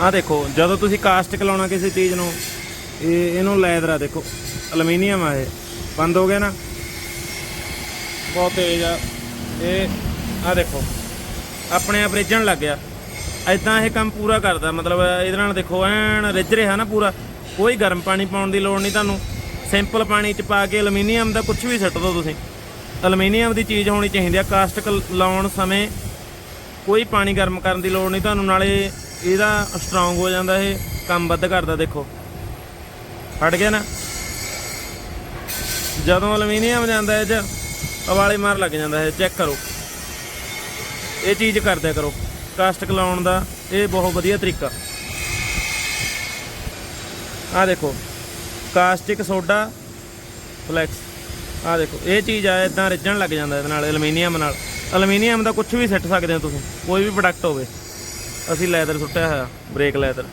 ਆਹ ਦੇਖੋ, ਜਦੋਂ ਤੁਸੀਂ ਕਾਸਟਿਕ ਲਾਉਣਾ ਕਿਸੇ ਚੀਜ਼ ਨੂੰ, ਇਹ ਇਹਨੂੰ ਲੈਦਰ ਆ ਦੇਖੋ, ਅਲਮੀਨੀਅਮ ਆ ਇਹ। ਬੰਦ ਹੋ ਗਿਆ ਨਾ? ਬਹੁਤ ਤੇਜ਼ ਆ। ਇਹ ਆਹ ਦੇਖੋ, ਆਪਣੇ ਆਪ ਰਿੱਝਣ ਲੱਗ ਗਿਆ। ਐਦਾਂ ਇਹ ਕੰਮ ਪੂਰਾ ਕਰਦਾ, ਮਤਲਬ ਇਹਦੇ ਨਾਲ ਦੇਖੋ, ਐਨ ਰਿੱਝ ਰਿਹਾ ਨਾ ਪੂਰਾ। ਕੋਈ ਗਰਮ ਪਾਣੀ ਪਾਉਣ ਦੀ ਲੋੜ ਨਹੀਂ ਤੁਹਾਨੂੰ। ਸਿੰਪਲ ਪਾਣੀ ਚ ਪਾ ਕੇ ਅਲਮੀਨੀਅਮ ਦਾ ਕੁਝ ਵੀ ਸਿੱਟ ਦਿਓ ਤੁਸੀਂ। ਅਲਮੀਨੀਅਮ ਦੀ ਚੀਜ਼ ਹੋਣੀ ਚਾਹੀਦੀ ਆ। ਕਾਸਟਿਕ ਲਾਉਣ ਸਮੇਂ ਕੋਈ ਪਾਣੀ ਗਰਮ ਕਰਨ ਦੀ ਲੋੜ ਨਹੀਂ ਤੁਹਾਨੂੰ, ਨਾਲੇ ਇਹਦਾ ਸਟਰੋਂਗ ਹੋ ਜਾਂਦਾ ਇਹ, ਕੰਮ ਵੱਧ ਕਰਦਾ ਦੇਖੋ। ਫੜ ਗਿਆ ਨਾ। ਜਦੋਂ ਅਲਮੀਨੀਅਮ ਜਾਂਦਾ ਇਹ ਚ ਉਬਾਲੇ ਮਾਰ ਲੱਗ ਜਾਂਦਾ ਹੈ ਚੈੱਕ ਕਰੋ। ਇਹ ਚੀਜ਼ ਕਰਦਿਆ ਕਰੋ। ਕਾਸਟਿਕ ਲਾਉਣ ਦਾ ਇਹ ਬਹੁਤ ਵਧੀਆ ਤਰੀਕਾ। ਆ ਦੇਖੋ ਕਾਸਟਿਕ ਸੋਡਾ ਫਲੈਕਸ ਆ ਦੇਖੋ, ਇਹ ਚੀਜ਼ ਆ ਇਦਾਂ ਰਿੱਝਣ ਲੱਗ ਜਾਂਦਾ ਇਹਦੇ ਨਾਲ ਐਲੂਮੀਨੀਅਮ ਨਾਲ। ਐਲੂਮੀਨੀਅਮ ਦਾ ਕੁਝ ਵੀ ਸਿੱਟ ਸਕਦੇ ਹੋ ਤੁਸੀਂ, ਕੋਈ ਵੀ ਪ੍ਰੋਡਕਟ ਹੋਵੇ। ਅਸੀਂ ਲੈਦਰ ਸੁੱਟਿਆ ਹੋਇਆ ਬ੍ਰੇਕ ਲੈਦਰ